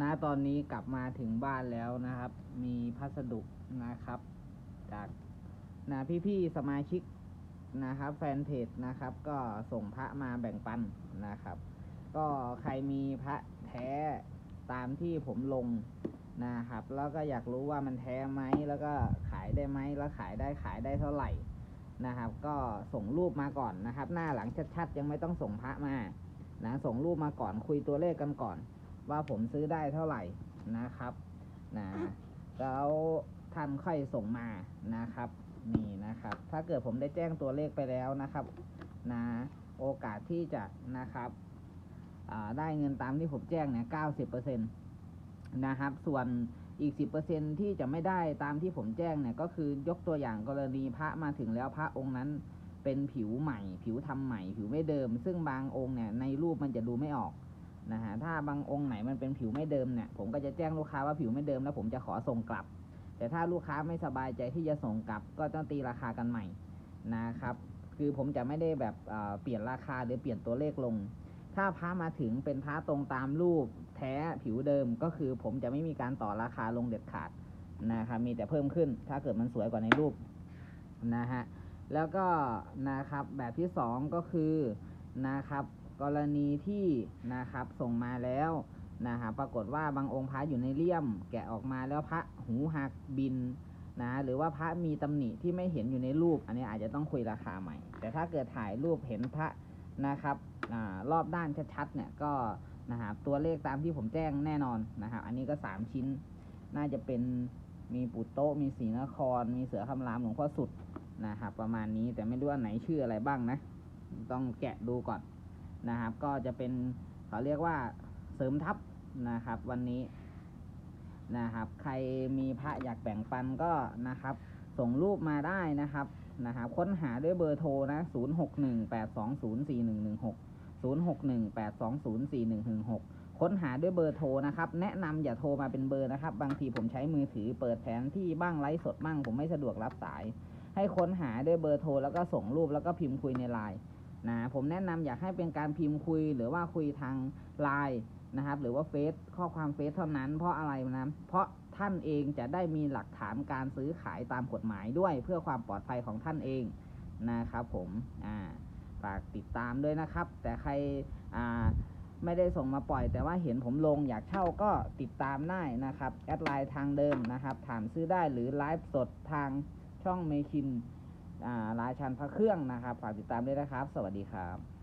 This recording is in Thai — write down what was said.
นะตอนนี้กลับมาถึงบ้านแล้วนะครับ มีพัสดุนะครับ จากนะพี่ๆสมาชิกนะครับ แฟนเพจนะครับ ก็ส่งพระมาแบ่งปันนะครับ ก็ใครมีพระแท้ตามที่ผมลงนะครับ แล้วก็อยากรู้ว่ามันแท้ไหมแล้วก็ขายได้ไหมแล้วขายได้ขายได้เท่าไหร่นะครับ ก็ส่งรูปมาก่อนนะครับ หน้าหลังชัดๆ ยังไม่ต้องส่งพระมานะส่งรูปมาก่อนคุยตัวเลขกันก่อน ว่าผมซื้อได้เท่าไหร่นะครับนะแล้วท่านค่อยส่งมานะครับนี่นะครับ ถ้าเกิดผมได้แจ้งตัวเลขไปแล้วนะครับนะโอกาสที่จะนะครับได้เงินตามที่ผมแจ้งเนี่ยเก้าสิบเปอร์เซ็นต์นะครับ ส่วนอีกสิบเปอร์เซ็นที่จะไม่ได้ตามที่ผมแจ้งเนี่ยก็คือยกตัวอย่างกรณีพระมาถึงแล้วพระองค์นั้นเป็นผิวใหม่ ผิวทำใหม่ ผิวไม่เดิม ซึ่งบางองค์เนี่ยในรูปมันจะดูไม่ออก นะฮะถ้าบางองค์ไหนมันเป็นผิวไม่เดิมเนี่ยผมก็จะแจ้งลูกค้าว่าผิวไม่เดิมแล้วผมจะขอส่งกลับ แต่ถ้าลูกค้าไม่สบายใจที่จะส่งกลับ ก็ต้องตีราคากันใหม่นะครับ คือผมจะไม่ได้แบบเเปลี่ยนราคาหรือเปลี่ยนตัวเลขลง ถ้าพระมาถึงเป็นพระตรงตามรูปแท้ผิวเดิมก็คือผมจะไม่มีการต่อราคาลงเด็ดขาดนะครับมีแต่เพิ่มขึ้น ถ้าเกิดมันสวยกว่าในรูปนะฮะแล้วก็นะครับแบบที่สองก็คือนะครับ กรณีที่นะครับส่งมาแล้วนะครับปรากฏว่าบางองค์พระอยู่ในเลี่ยม แกะออกมาแล้วพระหูหักบินนะหรือว่าพระมีตำหนิที่ไม่เห็นอยู่ในรูป อันนี้อาจจะต้องคุยราคาใหม่ แต่ถ้าเกิดถ่ายรูปเห็นพระนะครับอรอบด้านชัดๆเนี่ยก็นะครับตัวเลขตามที่ผมแจ้งแน่นอนนะครับอันนี้ก็ 3 ชิ้น น่าจะเป็นมีปุตโตมีศรีนคร มีเสือคำรามหลวงพ่อสุดนะครับประมาณนี้แต่ไม่รู้ว่าไหนชื่ออะไรบ้างนะ ต้องแกะดูก่อน นะครับ ก็จะเป็นเขาเรียกว่าเสริมทัพนะครับ วันนี้นะครับ ใครมีพระอยากแบ่งปันก็นะครับ ส่งรูปมาได้นะครับนะครับ ค้นหาด้วยเบอร์โทรนะ 0 6 1 8 2 0 4 1 1 6 0 6 1 8 2 0 4 1 1 6 ค้นหาด้วยเบอร์โทรนะครับ แนะนำอย่าโทรมาเป็นเบอร์นะครับ บางทีผมใช้มือถือเปิดแผนที่บ้างไลฟ์สดบ้างผมไม่สะดวกรับสาย ให้ค้นหาด้วยเบอร์โทรแล้วก็ส่งรูปแล้วก็พิมพ์คุยในไลน์ นะผมแนะนำอยากให้เป็นการพิมพ์คุย หรือว่าคุยทางไลน์นะครับ หรือว่าเฟซข้อความเฟซเท่านั้น เพราะอะไรนะเพราะท่านเองจะได้มีหลักฐานการซื้อขายตามกฎหมายด้วยเพื่อความปลอดภัยของท่านเองนะครับผมอ่าฝากติดตามด้วยนะครับ แต่ใครอ่าไม่ได้ส่งมาปล่อย แต่ว่าเห็นผมลงอยากเช่าก็ติดตามได้นะครับ แอดไลน์ทางเดิมนะครับ ถามซื้อได้หรือไลฟ์สดทางช่องเมชิน ลายชันพระเครื่องนะครับ ฝากติดตามด้วยนะครับ สวัสดีครับ